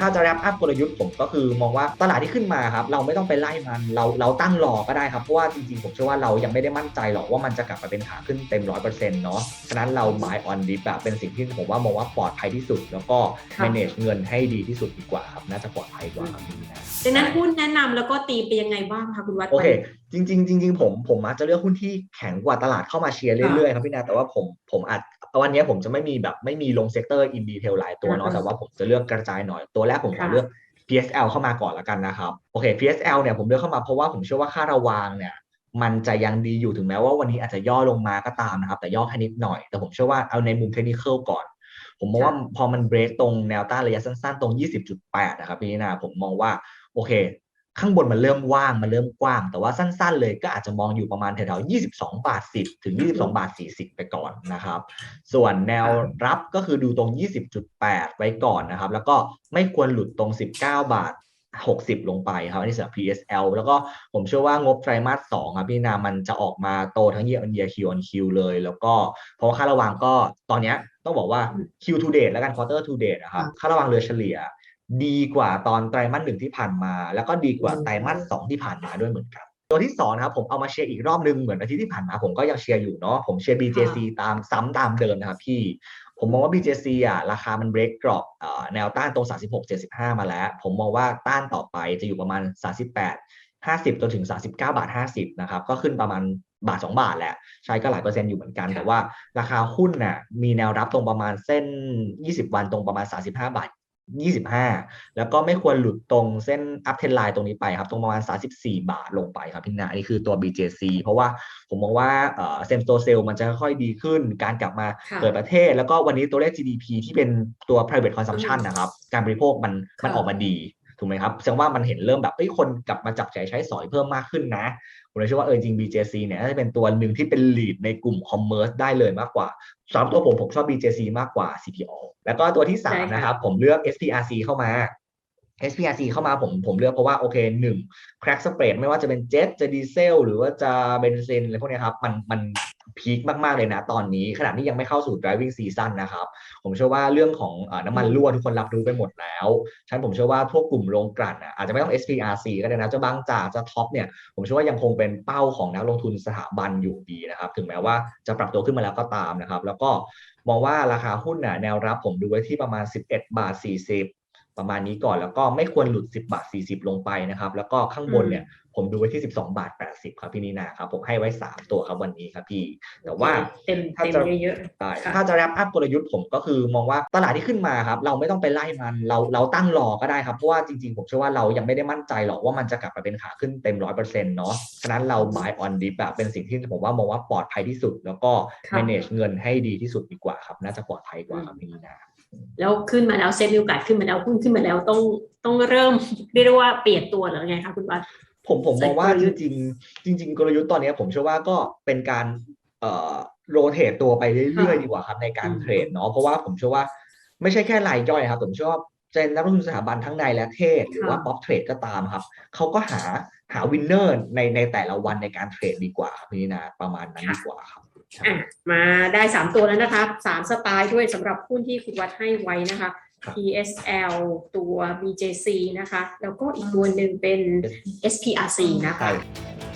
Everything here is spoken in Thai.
ถ้าจะแรปอัพกลยุทธ์ผมก็คือมองว่าตลาดที่ขึ้นมาครับเราไม่ต้องไปไล่มันเราเราตั้งรอก็ได้ครับเพราะว่าจริงๆผมเชื่อว่าเรายังไม่ได้มั่นใจหรอกว่ามันจะกลับมาเป็นขาขึ้นเต็มร้อยเปอร์เซ็นต์เนาะฉะนั้นเรา buy on dip อะเป็นสิ่งที่ผมว่ามองว่าปลอดภัยที่สุด แล้วก็ค่ะ manage เงินให้ดีที่สุดดีกว่าครับน่าจะปลอดภัยกว่าครับพี่นะดังนั้นหุ้นแนะนำแล้วก็ตีไปยังไงบ้างคะคุณวัดโอเคจริงๆจริงๆผมผมอาจจะเลือกหุ้นที่แข็งกว่าตลาดเข้ามาเชียร์เรื่อยๆครับพี่นาแต่ว่าผมผมอาจวันนี้ผมจะไม่มีแบบไม่มีลงเซกเตอร์อินดีเทลหลายตัวเนาะแต่ว่าผมจะเลือกกระจายหน่อยตัวแรกผมขอเลือก PSL เข้ามาก่อนละกันนะครับโอเค PSL เนี่ยผมเลือกเข้ามาเพราะว่าผมเชื่อว่าค่าระวางเนี่ยมันจะยังดีอยู่ถึงแม้ว่าวันนี้อาจจะย่อลงมาก็ตามนะครับแต่ย่อแค่นิดหน่อย แต่ผมเชื่อว่าเอาในมุมเทคนิคก่อน ผมมองว่าพอมันเบรกตรงแนวต้านระยะสั้นๆ ตรง 20.8 นะครับพี่นาผมมองว่าโอเค ข้างบนมันเริ่มว่างมันเริ่มกว้าง แต่ว่าสั้น ๆ เลยก็อาจจะมองอยู่ประมาณแถวๆ22 บาท 10 ถึง 22 บาท 40 ไปก่อนนะครับ ส่วนแนวรับก็คือดูตรง 20.8 ไว้ก่อนนะครับ แล้วก็ไม่ควรหลุดตรง 19 บาท 60 ลงไปครับอันนี้สำหรับ PSL แล้วก็ผมเชื่อว่างบไตรมาส2ครับพี่นามันจะออกมาโตทั้ง year on year Q on Q เลย แล้วก็เพราะว่าค่าระวางก็ตอนเนี้ยต้องบอกว่า Q to date แล้วกัน quarter to date นะครับค่าระวางเรือเฉลี่ย ดีกว่าตอนไตรมาสหนึ่งที่ผ่านมา แล้วก็ดีกว่าไตรมาสสองที่ผ่านมาด้วยเหมือนกัน ตัวที่สองนะครับผมเอามาเชียร์อีกรอบนึงเหมือนอาทิตย์ที่ผ่านมา ผมก็ยังเชียร์อยู่เนาะผมเชียร์ BJC ตามซ้ำตามเดิมนะครับพี่ ผมมองว่า BJC อะราคามันเบรกกรอบเอ่อแนวต้านตรง 36 75 มาแล้ว ผมมองว่าต้านต่อไปจะอยู่ประมาณ 38 50จนถึง 39 บาท 50 นะครับ ก็ขึ้นประมาณบาท 2 บาทแหละ ใช่ก็หลายเปอร์เซ็นต์อยู่เหมือนกัน แต่ว่าราคาหุ้นน่ะมีแนวรับตรงประมาณเส้น 20 วันตรงประมาณ 35 บาท 25 แล้วก็ไม่ควรหลุดตรงเส้นอัพเทนไลน์ตรงนี้ไปครับ ตรงประมาณ 34 บาทลงไปครับพี่นาอันนี้คือตัว BJC เพราะว่าผมมองว่าเซมโตเซลมันจะค่อยๆดีขึ้น การกลับมาค่ะเปิดประเทศ แล้วก็วันนี้ตัวเลข GDP ที่เป็นตัว private consumption นะครับ การบริโภคมันมันค่ะออกมาดี ถูกไหมครับแสดงว่ามันเห็นเริ่มแบบเอ้ยคนกลับมาจับจ่ายใช้สอยเพิ่มมากขึ้นนะผมเลยเชื่อว่าเออจริง BJC เนี่ยน่าจะเป็นตัวหนึ่งที่เป็น lead ในกลุ่ม commerce ได้เลยมากกว่าสำหรับตัวผมผมชอบ BJC มากกว่า CPO แล้วก็ตัวที่ได้3ค่ะนะครับผมเลือก SPRC เข้ามา SPRC เข้ามาผมผมเลือกเพราะว่าโอเคหนึ่ง crack spread ไม่ว่าจะเป็นเจ็ตจะดีเซลหรือว่าจะเบนซินอะไรพวกเนี้ยครับมันมัน พีคมาก ๆ เลยนะ ตอนนี้ขณะที่ยังไม่เข้าสู่ driving season นะครับ ผมเชื่อว่าเรื่องของน้ำมันรั่วทุกคนรับรู้ไปหมดแล้วฉะนันผมเชื่อว่าพวกกลุ่มโรงกลั่นอาจจะไม่ต้อง SPRC ก็ได้นะจะบางจากจะท็อปเนี่ยผมเชื่อว่ายังคงเป็นเป้าของนักลงทุนสถาบันอยู่ดีนะครับ ถึงแม้ว่าจะปรับตัวขึ้นมาแล้วก็ตามนะครับ แล้วก็มองว่าราคาหุ้นน่แนวรับผมดูไว้ที่ประมาณ 11 บาท 40ประมาณนี้ก่อนแล้วก็ไม่ควรหลุด 10 บาท 40 ลงไปนะครับ แล้วก็ข้างบนเนี่ย ผมดูไว้ที่ 12 บาท 80 ครับพี่นีนาครับผมให้ไว้ 3 ตัวครับวันนี้ครับพี่ แต่ว่าเต็มถ้าเต็มจะเยอะใช่ค่ะถ้าจะแรปอัพกลยุทธ์ผมก็คือมองว่าตลาดที่ขึ้นมาครับเราไม่ต้องไปไล่มันเราเราตั้งรอก็ได้ครับเพราะว่าจริงๆ ผมเชื่อว่าเรายังไม่ได้มั่นใจหรอกว่ามันจะกลับมาเป็นขาขึ้นเต็มร้อยเปอร์เซ็นต์เนาะฉะนั้นเรา buy on dip อะเป็นสิ่งที่ผมว่ามองว่าปลอดภัยที่สุด แล้วก็ค่ะ manage เงินให้ดีที่สุดดีกว่าครับน่าจะปลอดภัยกว่าครับพี่นีนาๆแล้วขึ้นมาแล้วเซ็ตมีโอกาสขึ้นมาแล้วหุ้นขึ้นมาแล้วต้องต้องเริ่มเรียกได้ว่าเปลี่ยนตัวหรือไงคะคุณวัด ผมผมมองว่าใส่กลจยุทธ์ริงๆจริง ๆ กลยุทธ์ตอนนี้ผมเชื่อว่าก็เป็นการเอ่อโรเทตตัวไปเรื่อยๆดีกว่าครับในการอืมเทรดเนาะเพราะว่าผมเชื่อว่าไม่ใช่แค่รายย่อยครับผมเชื่อว่าจะนักลงทุนสถาบันทั้งในและเทศ หรือว่าป๊อปเทรดก็ตามครับเขาก็หาหาวินเนอร์ในในแต่ละวันในการเทรดดีกว่าครับพี่นาประมาณนั้นดีกว่าครับใช่อะมาได้สามตัวแล้วนะคะสามสไตล์ด้วยสำหรับหุ้นที่คุณวัดให้ไว้นะคะครับ PSL ตัว BJC นะคะ แล้วก็อีกตัวหนึ่งเป็น SPRC นะคะใช่